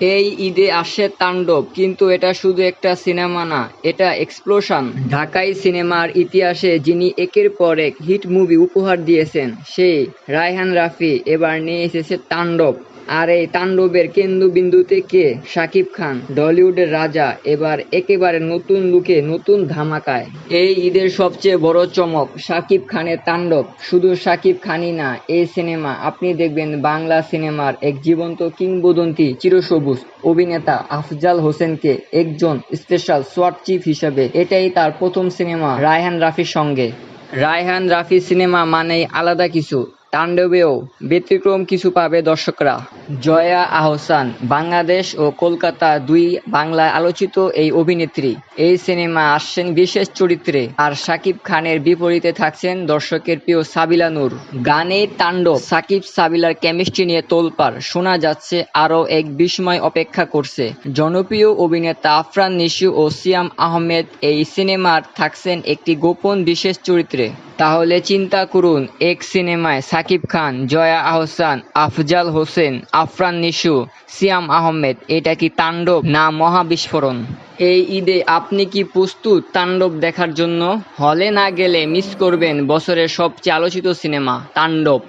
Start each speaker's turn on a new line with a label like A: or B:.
A: এই ঈদে আসে তাণ্ডব, কিন্তু এটা শুধু একটা সিনেমা না, এটা এক্সপ্লোশন ঢাকাই সিনেমার ইতিহাসে যিনি একের পর এক হিট মুভি উপহার দিয়েছেন সেই রায়হান রাফি। এবার নিয়ে এসেছে তাণ্ডব। আর এই তাণ্ডবের কেন্দ্রবিন্দুতে কে? শাকিব খান ডলিউডের রাজা। এবার একেবারে নতুন লুকে, নতুন ধামাকায়। এই ঈদের সবচেয়ে বড় চমক, শাকিব খানের তাণ্ডব। শুধু শাকিব খানই না, এই সিনেমা, আপনি দেখবেন বাংলা সিনেমার এক জীবন্ত কিংবদন্তি চিরসবুজ। অভিনেতা আফজাল হোসেনকে একজন স্পেশাল সোয়াট চিফ হিসেবে এটাই তার প্রথম সিনেমা রায়হান রাফির সঙ্গে। রায়হান রাফি সিনেমা মানেই আলাদা কিছু। তাণ্ডবেও ব্যতিক্রম কিছু পাবে দর্শকরা। জয়া আহসান, বাংলাদেশ ও কলকাতা দুই বাংলায় আলোচিত এই অভিনেত্রী। এই সিনেমা আসছেন বিশেষ চরিত্রে আর সাকিব খানের বিপরীতে থাকছেন দর্শকের প্রিয় সাবিলা নূর। গানে তাণ্ডব সাকিব সাবিলার কেমিস্ট্রি নিয়ে তোলপাড়, শোনা যাচ্ছে আরও এক বিস্ময় অপেক্ষা করছে। জনপ্রিয় অভিনেতা আফরান নিশু ও সিয়াম আহমেদ এই সিনেমার থাকছেন একটি গোপন বিশেষ চরিত্রে। তাহলে চিন্তা করুন, এক সিনেমায় সাকিব খান, জয়া আহসান, আফজাল হোসেন, আফরান নিশু, সিয়াম আহমেদ, এটা কি তাণ্ডব না মহাবিস্ফোরণ? এই ঈদে আপনি কি প্রস্তুত তাণ্ডব দেখার জন্য? হলে না গেলে মিস করবেন বছরের সবচেয়ে আলোচিত সিনেমা, তাণ্ডব।